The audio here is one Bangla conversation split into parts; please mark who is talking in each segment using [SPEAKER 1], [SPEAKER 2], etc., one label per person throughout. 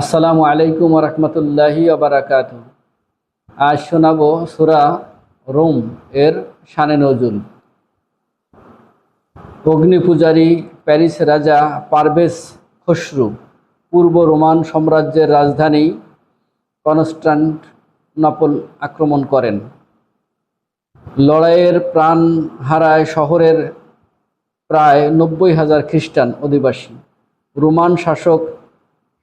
[SPEAKER 1] আসসালামু আলাইকুম রহমতুল্লাহি আবরাকাত আজ শোনাব সুরা রোম এর শানে নজুল অগ্নি পূজারী প্যারিস রাজা পারভেজ খসরু, পূর্ব রোমান সাম্রাজ্যের রাজধানী কনস্টান্টনপল আক্রমণ করেন। লড়াইয়ের প্রাণ হারায় শহরের প্রায় নব্বই হাজার খ্রিস্টান অধিবাসী। রোমান শাসক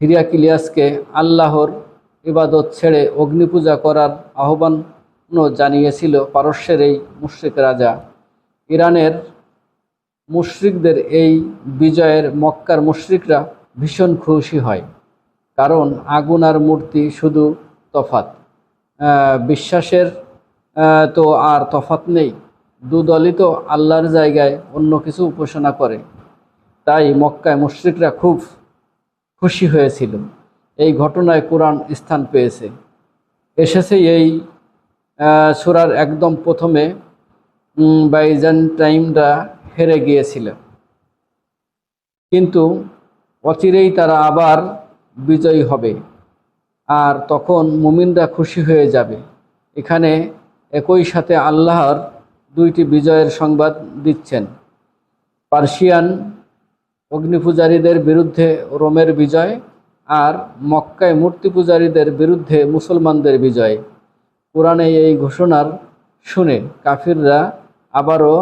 [SPEAKER 1] হিরিয়াকিলিয়াসকে আল্লাহর ইবাদত ছেড়ে অগ্নিপূজা করার আহ্বানও জানিয়েছিল পারস্যের এই মুশ্রিক রাজা। ইরানের মুশরিকদের এই বিজয়ের মক্কার মুশরিকরা ভীষণ খুশি হয়, কারণ আগুন আর মূর্তি শুধু তফাত বিশ্বাসের তো আর তফাত নেই। দুদলই তো আল্লাহর জায়গায় অন্য কিছু উপাসনা করে। তাই মক্কায় মুশরিকরা খুব খুশি হয়েছিল। এই ঘটনায় কোরআন স্থান পেয়েছে। এসেছে এই সুরার একদম প্রথমে উম, বাইজান্টাইনরা হেরে গিয়েছিল। কিন্তু অচিরেই তারা আবার বিজয়ী হবে। আর তখন মুমিনরা খুশি হয়ে যাবে। এখানে একই সাথে আল্লাহর দুইটি বিজয়ের সংবাদ দিচ্ছেন। পার্সিয়ান অগ্নিপূজারীদের বিরুদ্ধে রোমের বিজয় আর মক্কায় মূর্তি পূজারীদের বিরুদ্ধে মুসলমানদের বিজয়। কোরআনে এই ঘোষণার শুনে কাফিররা আবারও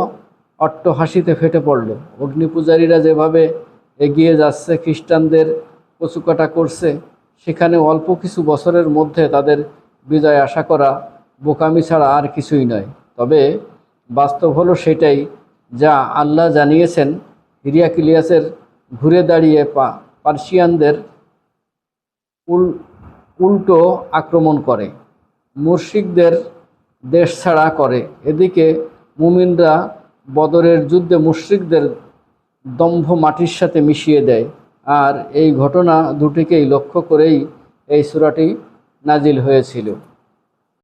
[SPEAKER 1] অট্টহাসিতে ফেটে পড়ল। অগ্নিপূজারীরা যেভাবে এগিয়ে যাচ্ছে, খ্রিস্টানদের কচুকাটা করছে, সেখানে অল্প কিছু বছরের মধ্যে তাদের বিজয় আশা করা বোকামি ছাড়া আর কিছুই নয়। তবে বাস্তব হলো সেটাই যা আল্লাহ জানিয়েছেন হিরিয়াকিলিয়াসের ঘুরে দাঁড়িয়ে পা, পার্সিয়ানদের উল, উল্টো আক্রমণ করে, মুর্শিকদের দেশ ছাড়া করে। এদিকে মুমিনরা বদরের যুদ্ধে মুশ্রিকদের দম্ভ মাটির সাথে মিশিয়ে দেয়। আর এই ঘটনা দুটিকেই লক্ষ্য করেই এই সূরাটি নাজিল হয়েছিল।